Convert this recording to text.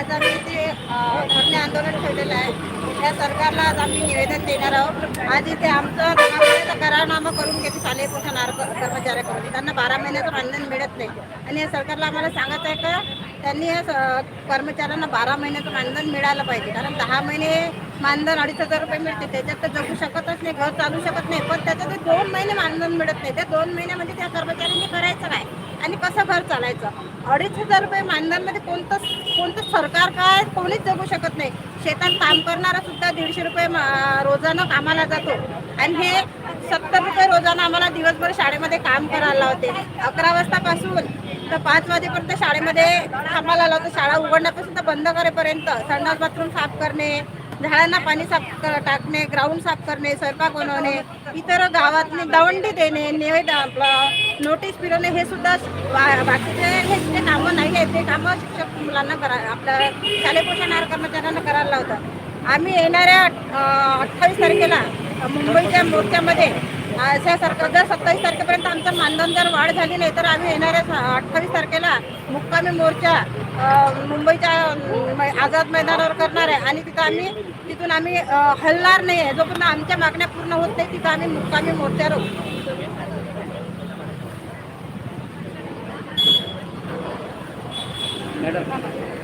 आज आम्ही इथे धरणे आंदोलन ठेवलेलं आहे. या सरकारला आज आम्ही निवेदन देणार आहोत. आज इथे आमचं करारनामा करून घेते शालेय पोषण आहार क- कर्मचाऱ्याकडून त्यांना बारा महिन्याचं मानधन मिळत नाही. आणि या सरकारला आम्हाला सांगत आहे का त्यांनी या कर्मचाऱ्यांना बारा महिन्याचं मानधन मिळालं पाहिजे. कारण दहा महिने मानधन अडीच हजार रुपये मिळते. त्याच्यात तर जगू शकतच नाही घर चालू शकत नाही. पण त्याच्यात ते दोन महिने मानधन मिळत नाही. त्या दोन महिन्यामध्ये त्या कर्मचाऱ्यांनी आणि कसं घर चालायचं? अडीच हजार रुपये मानधनमध्ये कोणतं कोणतं सरकार काय कोणीच जगू शकत नाही. शेतात काम करणारा सुद्धा दीडशे रुपये मा- रोजानं कामाला जातो. आणि हे सत्तर रुपये रोजानं आम्हाला दिवसभर शाळेमध्ये काम करायला लावते. अकरा वाजतापासून तर पाच वाजेपर्यंत शाळेमध्ये थांबायला लावतो. शाळा उघडण्यापासून तर बंद करेपर्यंत. संडास बाथरूम साफ करणे झाडांना पाणी साफ क- टाकणे ग्राउंड साफ करणे स्वयंपाक बनवणे इतर गावातली दवंडी देणे निवेद नोटीस फिरवणे हे सुद्धा बाकीचे हे जे कामं नाही आहेत ते कामं शिक्षक मुलांना करा आपल्या शालेय पोषण आहार कर्मचाऱ्यांना करायला लावतात. आम्ही येणाऱ्या अठ्ठावीस तारखेला मुंबईच्या मोर्चामध्ये अशा जर सत्तावीस तारखेपर्यंत आमचं मानधन जर वाढ झाली नाही तर आम्ही येणाऱ्या अठ्ठावीस तारखेला मुक्कामी मोर्चा मुंबईच्या आझाद मैदानावर करणार आहे. आणि तिथं आम्ही तिथून आम्ही हलणार नाही आहे. जोपर्यंत आमच्या मागण्या पूर्ण होत नाही तिथं आम्ही मुक्कामी मोर्चावर मॅडम.